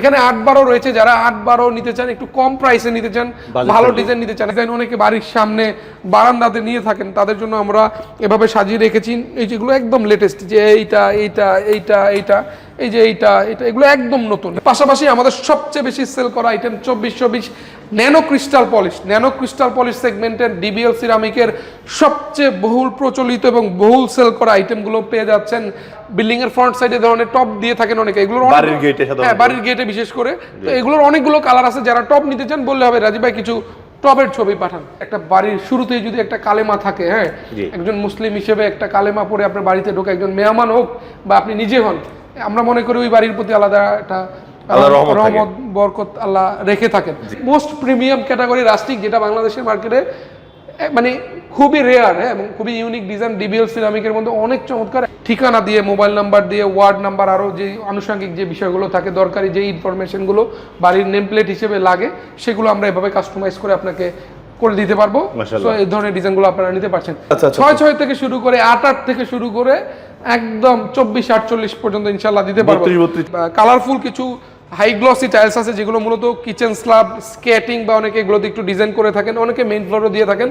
এখানে আট বারো রয়েছে যারা আট বারো নিতে চান একটু কম প্রাইসে নিতে চান ভালো ডিজাইন নিতে চান। ডিজাইন অনেকে বাড়ির সামনে বারান্দাতে নিয়ে থাকেন তাদের জন্য আমরা এভাবে সাজিয়ে রেখেছি। এই যেগুলো একদম লেটেস্ট যে এইটা এইটা এইটা এইটা এই যে এইটা এটা এগুলো একদম নতুন। পাশাপাশি আমাদের সবচেয়ে বেশি সেল করা আইটেম চব্বিশ চব্বিশ nano crystal polish nano crystal polish সেগমেন্টের ডিবিএল সিরামিকের সবচেয়ে বহুল প্রচলিত এবং বহুল সেল করা আইটেমগুলো পেয়ে যাচ্ছেন বিল্ডিং এর ফ্রন্ট সাইডে ধরনের টপ দিয়ে থাকেন অনেকে। এগুলোর বাড়ির gate হ্যাঁ, বাড়ির গেটে বিশেষ করে। তো এগুলোর অনেকগুলো কালার আছে যারা টপ নিতে চান বললে হবে রাজীব ভাই কিছু টপের ছবি পাঠান। একটা বাড়ির শুরুতেই যদি একটা কালেমা থাকে হ্যাঁ? একজন মুসলিম হিসেবে একটা কালেমা পরে আপনার বাড়িতে ঢোকে একজন মেহমান হোক বা আপনি নিজে হন আমরা মনে করি ওই বাড়ির প্রতি আলাদা একটা রহমত বরকত আল্লাহ রেখে থাকেন। মোস্ট প্রিমিয়াম ক্যাটাগরি রাস্টিক যেটা বাংলাদেশের মার্কেটে মানে খুবই রেয়ার হ্যাঁ এবং খুবই ইউনিক ডিজাইন ডিবিএল সিরামিকের মধ্যে অনেক চমৎকার। ঠিকানা দিয়ে মোবাইল নাম্বার দিয়ে ওয়ার্ড নাম্বার আরও যে আনুষঙ্গিক যে বিষয়গুলো থাকে দরকারি যে ইনফরমেশনগুলো বাড়ির নেম প্লেট হিসেবে লাগে সেগুলো আমরা এভাবে কাস্টমাইজ করে আপনাকে করে দিতে পারব। এই ধরনের ডিজাইনগুলো আপনারা নিতে পারছেন। আচ্ছা, আচ্ছা, ছয় ছয় থেকে শুরু করে আট আট থেকে শুরু করে একদম চব্বিশ আটচল্লিশ পর্যন্ত ইনশাল্লাহ দিতে পারব। 32 32 কালারফুল কিছু হাই গ্লসি টাইলস আছে যেগুলো মূলত কিচেন স্লাব স্কেটিং বা অনেকে এগুলোতে একটু ডিজাইন করে থাকেন অনেকে মেইন ফ্লোরও দিয়ে থাকেন।